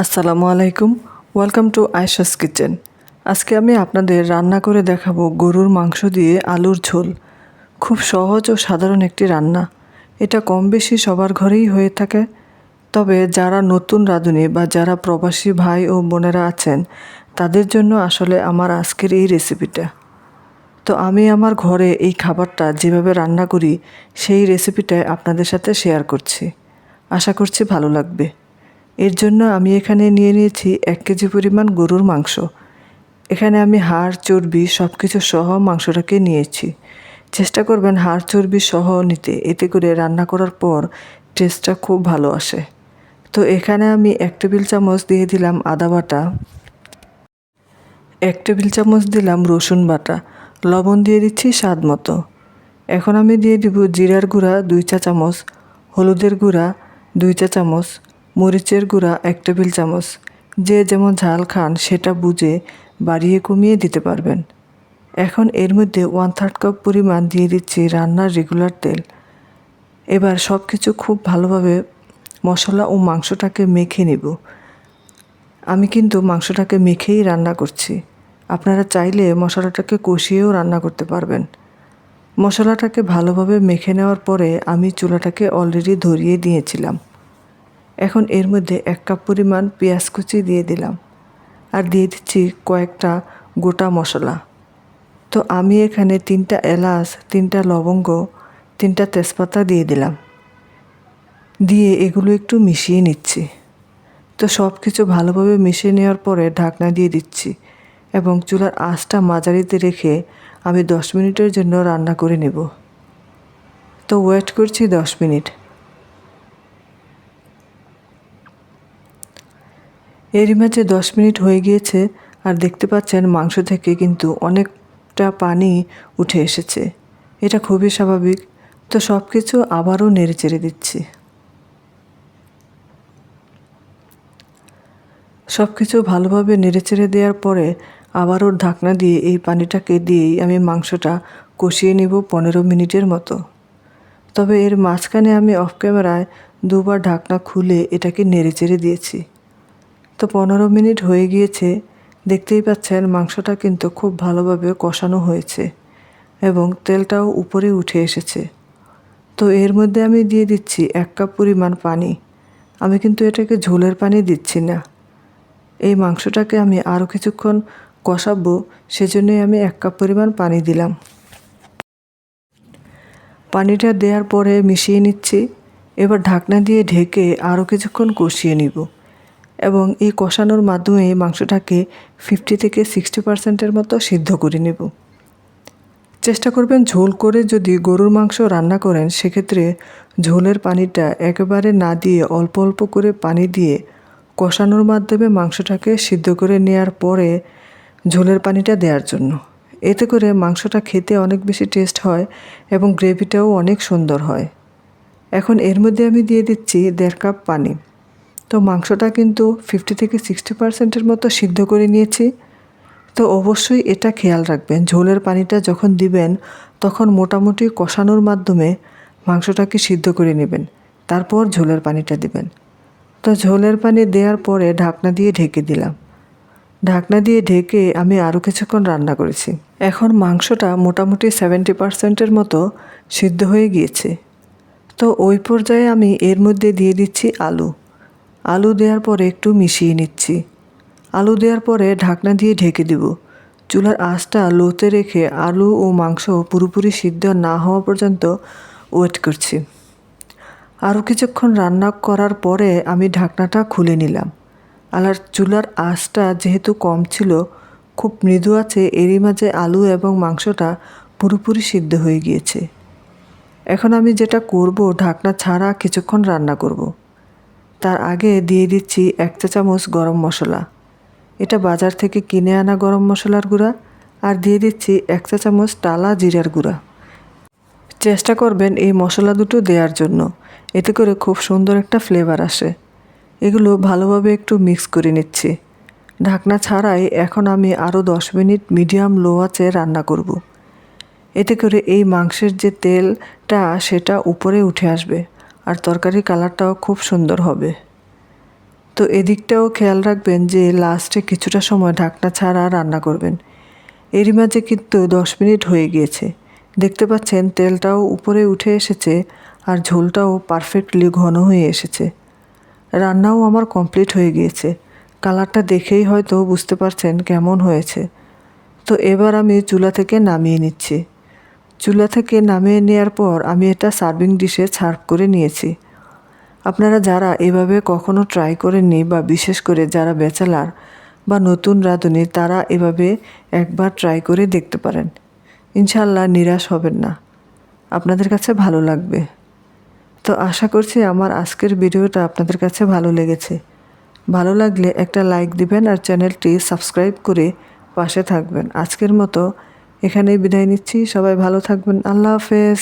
আসসালামু আলাইকুম। Welcome to Ayesha's kitchen আজকে আমি আপনাদের রান্না করে দেখাবো গরুর মাংস দিয়ে আলুর ঝোল। খুব সহজ ও সাধারণ একটি রান্না। এটা কম বেশি সবার ঘরেই হয়ে থাকে। তবে যারা নতুন রাঁধুনি বা যারা প্রবাসী ভাই ও বোনেরা আছেন, তাদের জন্য আসলে আমার আজকের এই রেসিপিটা। তো আমি আমার ঘরে এই খাবারটা যেভাবে রান্না করি, সেই রেসিপিটাই আপনাদের সাথে শেয়ার করছি। আশা করছি ভালো লাগবে। এর জন্য আমি এখানে নিয়ে নিয়েছি এক কেজি পরিমাণ গরুর মাংস। এখানে আমি হাড়, চর্বি সব কিছু সহ মাংসটাকে নিয়েছি। চেষ্টা করবেন হাড়, চর্বি সহ নিতে। এতে করে রান্না করার পর টেস্টটা খুব ভালো আসে। তো এখানে আমি এক টেবিল চামচ দিয়ে দিলাম আদা বাটা, এক টেবিল চামচ দিলাম রসুন বাটা। লবণ দিয়ে দিচ্ছি স্বাদ মতো। এখন আমি দিয়ে দিব জিরার গুঁড়া দুই চা চামচ, হলুদের গুঁড়া দুই চা চামচ মরিচের গুঁড়া এক টেবিল চামচ। যে যেমন ঝাল খান, সেটা বুঝে বাড়িয়ে কমিয়ে দিতে পারবেন। এখন এর মধ্যে ওয়ান থার্ড কাপ পরিমাণ দিয়ে দিচ্ছি রান্নার রেগুলার তেল। এবার সব কিছু খুব ভালোভাবে মশলা ও মাংসটাকে মেখে নিব। আমি কিন্তু মাংসটাকে মেখেই রান্না করছি। আপনারা চাইলে মশলাটাকে কষিয়েও রান্না করতে পারবেন। মশলাটাকে ভালোভাবে মেখে নেওয়ার পরে আমি চুলাটাকে অলরেডি ধরিয়ে দিয়েছিলাম। এখন এর মধ্যে এক কাপ পরিমাণ পেঁয়াজ কুচি দিয়ে দিলাম আর দিয়ে দিচ্ছি কয়েকটা গোটা মশলা। তো আমি এখানে তিনটা এলাচ, তিনটা লবঙ্গ, তিনটা তেজপাতা দিয়ে দিলাম। দিয়ে এগুলো একটু মিশিয়ে নিচ্ছি। তো সব কিছু ভালোভাবে মিশিয়ে নেওয়ার পরে ঢাকনা দিয়ে দিচ্ছি এবং চুলার আঁচটা মাঝারিতে রেখে আমি দশ মিনিটের জন্য রান্না করে নেব। তো ওয়েট করছি দশ মিনিট। এরই মাঝে দশ মিনিট হয়ে গিয়েছে আর দেখতে পাচ্ছেন মাংস থেকে কিন্তু অনেকটা পানি উঠে এসেছে। এটা খুবই স্বাভাবিক। তো সব কিছু আবারও নেড়ে চেড়ে দিচ্ছি। সব কিছু ভালোভাবে নেড়েচেড়ে দেওয়ার পরে আবারও ঢাকনা দিয়ে এই পানিটাকে দিয়েই আমি মাংসটা কষিয়ে নিব পনেরো মিনিটের মতো। তবে এর মাঝখানে আমি অফ ক্যামেরায় দুবার ঢাকনা খুলে এটাকে নেড়ে নেড়েচেড়ে দিয়েছি। তো পনেরো মিনিট হয়ে গিয়েছে, দেখতেই পাচ্ছেন মাংসটা কিন্তু খুব ভালোভাবে কষানো হয়েছে এবং তেলটাও উপরে উঠে এসেছে। তো এর মধ্যে আমি দিয়ে দিচ্ছি এক কাপ পরিমাণ পানি। আমি কিন্তু এটাকে ঝোলের পানি দিচ্ছি না। এই মাংসটাকে আমি আরও কিছুক্ষণ কষাবো, সেজন্যই আমি এক কাপ পরিমাণ পানি দিলাম। পানিটা দেওয়ার পরে মিশিয়ে নিচ্ছি। এবার ঢাকনা দিয়ে ঢেকে আরও কিছুক্ষণ কষিয়ে নিব। এবং এই কষানোর মাধ্যমে মাংসটাকে ফিফটি থেকে সিক্সটি পার্সেন্টের মতো সিদ্ধ করে নেব। চেষ্টা করবেন ঝোল করে যদি গরুর মাংস রান্না করেন, সেক্ষেত্রে ঝোলের পানিটা একেবারে না দিয়ে অল্প অল্প করে পানি দিয়ে কষানোর মাধ্যমে মাংসটাকে সিদ্ধ করে নেওয়ার পরে ঝোলের পানিটা দেওয়ার জন্য। এতে করে মাংসটা খেতে অনেক বেশি টেস্ট হয় এবং গ্রেভিটাও অনেক সুন্দর হয়। এখন এর মধ্যে আমি দিয়ে দিচ্ছি দেড় কাপ পানি। তো মাংসটা কিন্তু ফিফটি থেকে সিক্সটি পার্সেন্টের মতো সিদ্ধ করে নিয়েছি। তো অবশ্যই এটা খেয়াল রাখবেন, ঝোলের পানিটা যখন দিবেন, তখন মোটামুটি কষানোর মাধ্যমে মাংসটাকে সিদ্ধ করে নেবেন, তারপর ঝোলের পানিটা দিবেন। তো ঝোলের পানি দেওয়ার পরে ঢাকনা দিয়ে ঢেকে দিলাম। ঢাকনা দিয়ে ঢেকে আমি আরও কিছুক্ষণ রান্না করেছি। এখন মাংসটা মোটামুটি সেভেন্টি পার্সেন্টের মতো সিদ্ধ হয়ে গিয়েছে। তো ওই পর্যায়ে আমি এর মধ্যে দিয়ে দিচ্ছি আলু। আলু দেওয়ার পরে একটু মিশিয়ে নিচ্ছি। আলু দেওয়ার পরে ঢাকনা দিয়ে ঢেকে দেব। চুলার আঁচটা লোতে রেখে আলু ও মাংস পুরোপুরি সিদ্ধ না হওয়া পর্যন্ত ওয়েট করছি। আরও কিছুক্ষণ রান্না করার পরে আমি ঢাকনাটা খুলে নিলাম। আর চুলার আঁচটা যেহেতু কম ছিল, খুব মৃদু আছে, এরই মাঝে আলু এবং মাংসটা পুরোপুরি সিদ্ধ হয়ে গিয়েছে। এখন আমি যেটা করব, ঢাকনা ছাড়া কিছুক্ষণ রান্না করব। তার আগে দিয়ে দিচ্ছি এক চা চামচ গরম মশলা। এটা বাজার থেকে কিনে আনা গরম মশলার গুঁড়া আর দিয়ে দিচ্ছি এক চা চামচ টালা জিরার গুঁড়া। চেষ্টা করবেন এই মশলা দুটো দেওয়ার জন্য। এতে করে খুব সুন্দর একটা ফ্লেভার আসে। এগুলো ভালোভাবে একটু মিক্স করে নিচ্ছি। ঢাকনা ছাড়াই এখন আমি আরও দশ মিনিট মিডিয়াম লো আছে রান্না করব। এতে করে এই মাংসের যে তেলটা, সেটা উপরে উঠে আসবে। আর তরকারির কালারটাও খুব সুন্দর হবে। তো এদিকটাও খেয়াল রাখবেন যে লাস্টে কিছুটা সময় ঢাকনা ছাড়া রান্না করবেন। এরই মাঝে কিন্তু দশ মিনিট হয়ে গিয়েছে। দেখতে পাচ্ছেন তেলটাও উপরে উঠে এসেছে আর ঝোলটাও পারফেক্টলি ঘন হয়ে এসেছে। রান্নাও আমার কমপ্লিট হয়ে গিয়েছে। কালারটা দেখেই হয়তো বুঝতে পারছেন কেমন হয়েছে। তো এবার আমি চুলা থেকে নামিয়ে নিচ্ছি। চুলা থেকে নামিয়ে নেওয়ার পর আমি এটা সার্ভিং ডিশে সার্ভ করে নিয়েছি। আপনারা যারা এভাবে কখনো ট্রাই করেননি বা বিশেষ করে যারা ব্যাচেলার বা নতুন রাঁধুনি, তারা এভাবে একবার ট্রাই করে দেখতে পারেন। ইনশাল্লাহ নিরাশ হবেন না। আপনাদের কাছে ভালো লাগবে। তো আশা করছি আমার আজকের ভিডিওটা আপনাদের কাছে ভালো লেগেছে। ভালো লাগলে একটা লাইক দিবেন আর চ্যানেলটি সাবস্ক্রাইব করে পাশে থাকবেন। আজকের মতো এখানেই বিদায় নিচ্ছি। সবাই ভালো থাকবেন। আল্লাহ হাফেজ।